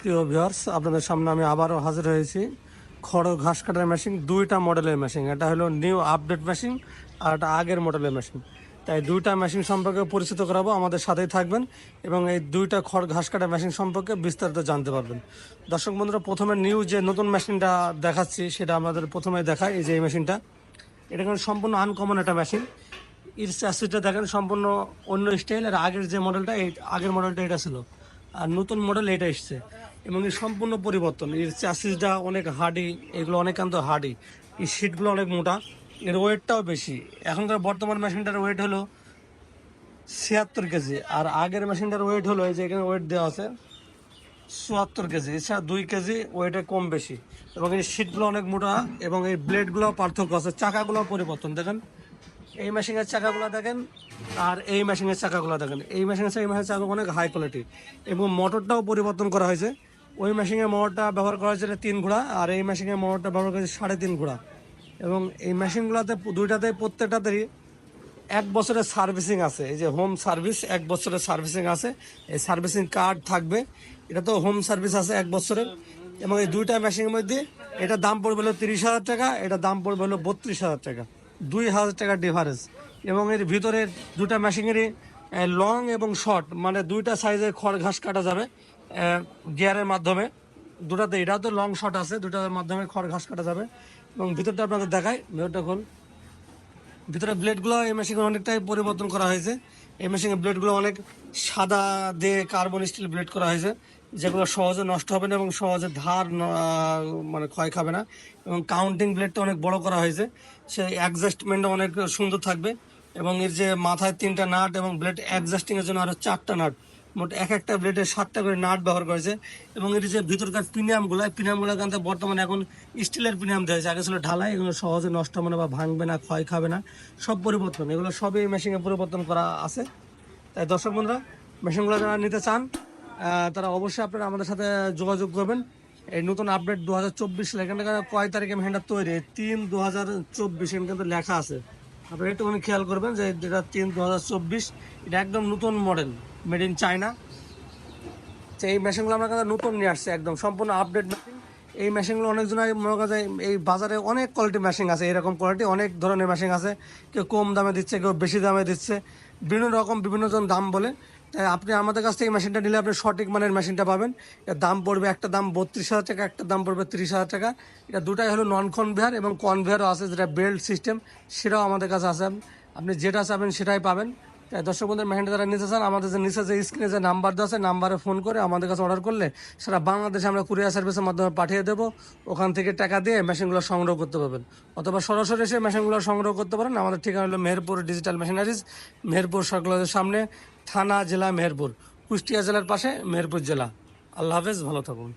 প্রিয় ভিউয়ার্স আপনাদের সামনে আমি আবারও হাজির হয়েছি। খড় ঘাস কাটার মেশিন দুইটা মডেলের মেশিন এটা হলো নিউ আপডেট মেশিন আর এটা আগের মডেলের মেশিন তাই দুইটা মেশিন সম্পর্কে পরিচিত করাবো, আমাদের সাথেই থাকবেন এবং এই দুইটা খড় ঘাস কাটার মেশিন সম্পর্কে বিস্তারিত জানতে পারবেন। দর্শক বন্ধুরা, প্রথমে নিউ যে নতুন মেশিনটা দেখাচ্ছি, সেটা আমাদের প্রথমে দেখায় এই যে এই মেশিনটা এটা কিন্তু সম্পূর্ণ আনকমন একটা মেশিন এর চাষিটা দেখেন, সম্পূর্ণ অন্য স্টাইল আর আগের যে মডেলটা এই আগের মডেলটা এটা ছিল। আর নতুন মডেল এটা এসছে। এবং এর সম্পূর্ণ পরিবর্তন এর চাষিসটা অনেক হার্ডি এগুলো অনেকান্ত হার্ডি এই সিটগুলো অনেক মোটা, এর ওয়েটটাও বেশি। এখনকার বর্তমান মেশিনটার ওয়েট হলো ছিয়াত্তর কেজি, আর আগের মেশিনটার ওয়েট হলো এই যে এখানে ওয়েট দেওয়া আছে, চুয়াত্তর কেজি, এছাড়া দুই কেজি ওয়েটে কম বেশি। এবং এই সিটগুলো অনেক মোটা, এবং এই ব্লেডগুলো পার্থক্য আছে চাকাগুলো পরিবর্তন। দেখেন, এই মেশিনের চাকাগুলো দেখেন, আর এই মেশিনের চাকাগুলো দেখেন। এই মেশিনের এই মেশিনের চাকা অনেক হাই কোয়ালিটি এবং মোটরটাও পরিবর্তন করা হয়েছে। ওই মেশিনের মোটরটা ব্যবহার করা হয়েছে তিন ঘোড়া, আর এই মেশিনের মোটরটা ব্যবহার করা হয়েছে সাড়ে তিন ঘোড়া। এবং এই মেশিনগুলোতে দুইটাতে প্রত্যেকটাতেই এক বছরের সার্ভিসিং আছে। এই যে হোম সার্ভিস এক বছরের সার্ভিসিং আছে। এই সার্ভিসিং কার্ড থাকবে। এটা তো হোম সার্ভিস আছে এক বছরের। এবং এই দুইটা মেশিনের মধ্যে এটা দাম পড়বে হলো তিরিশ হাজার টাকা, এটা দাম পড়বে হলো বত্রিশ হাজার টাকা। দুই হাজার টাকা ডিফারেন্স এবং এর ভিতরে দুটা মেশিনেরই লং এবং শর্ট মানে দুইটা সাইজের খড় ঘাস কাটা যাবে। গিয়ারের মাধ্যমে। দুটাতে এটাও তো লং শর্ট আছে, দুটার মাধ্যমে খড় ঘাস কাটা যাবে। এবং ভিতরটা আপনাদের দেখায় ভিতরটা খোল। ভিতরে ব্লেডগুলো এই মেশিনে অনেকটাই পরিবর্তন করা হয়েছে। এই মেশিনে ব্লেডগুলো অনেক সাদা দিয়ে কার্বন স্টিল ব্লেড করা হয়েছে, যেগুলো সহজে নষ্ট হবে না এবং সহজে ধার মানে ক্ষয় খাবে না। এবং কাউন্টিং ব্লেডটা অনেক বড় করা হয়েছে। সেই অ্যাডজাস্টমেন্টটা অনেক সুন্দর থাকবে। এবং এর যে মাথায় তিনটা নাট এবং ব্লেড অ্যাডজাস্টিংয়ের জন্য আরও চারটা নাট। মোট এক একটা ব্লেডে সাতটা করে নাট ব্যবহার করেছে। এবং এটি যে ভিতরকার প্রিমিয়ামগুলো প্রিমিয়ামগুলো কিন্তু বর্তমানে এখন স্টিলের প্রিমিয়াম দেওয়া হয়েছে। আগে ছিল ঢালাই, এগুলো সহজে নষ্ট হবে না বা ভাঙবে না, ক্ষয় খাবে না। সব পরিবর্তন, এগুলো সবই মেশিনে পরিবর্তন করা আছে। তাই দর্শক বন্ধুরা মেশিনগুলো যারা নিতে চান তারা অবশ্যই আপনারা আমাদের সাথে যোগাযোগ করবেন। এই নতুন আপডেট দু হাজার চব্বিশ সালে, এখানে কয় তারিখে মেশিনটা তৈরি? তিন দু হাজার চব্বিশ এখানে কিন্তু লেখা আছে। আপনারা একটুখানি খেয়াল করবেন যে যেটা তিন দু হাজার চব্বিশ, এটা একদম নতুন মডেল মেড ইন চায়না। এই মেশিনগুলো আমরা কাছে নতুন নিয়ে আসছে একদম, সম্পূর্ণ আপডেট মেশিন এই মেশিনগুলো অনেকজন মনে করা যায় এই বাজারে অনেক কোয়ালিটি মেশিন আছে, এরকম কোয়ালিটি অনেক ধরনের মেশিন আছে। কেউ কম দামে দিচ্ছে, কেউ বেশি দামে দিচ্ছে। বিভিন্ন রকম, বিভিন্ন জন দাম বলে। তাই আপনি আমাদের কাছ থেকে এই মেশিনটা নিলে আপনি সঠিক মানের মেশিনটা পাবেন। এর দাম পড়বে একটা দাম বত্রিশ হাজার টাকা, একটা দাম পড়বে তিরিশ হাজার টাকা। এটা দুটাই হলো নন কনভেয়ার এবং কনভেয়ারও আছে, যেটা বেল্ট সিস্টেম সেটাও আমাদের কাছে আছে। আপনি যেটা চাবেন সেটাই পাবেন। তাই দর্শক বন্ধুর মেহেন্ডা যারা নিতে চান আমাদের যে নিচে যে স্ক্রিনে যে নাম্বার দেওয়া আছে নাম্বারে ফোন করে আমাদের কাছে অর্ডার করলে সেটা বাংলাদেশে আমরা কুরিয়ার সার্ভিসের মাধ্যমে পাঠিয়ে দেবো। ওখান থেকে টাকা দিয়ে মেশিনগুলো সংগ্রহ করতে পারবেন। অথবা সরাসরি এসে মেশিনগুলো সংগ্রহ করতে পারেন। আমাদের ঠিকানা হলো মেহেরপুর ডিজিটাল মেশিনারিজ মেহেরপুর সার্কুলারের সামনে, থানা, জেলা, মেহেরপুর। কুষ্টিয়া জেলার পাশে, মেহেরপুর জেলা। আল্লাহ হাফেজ, ভালো থাকুন।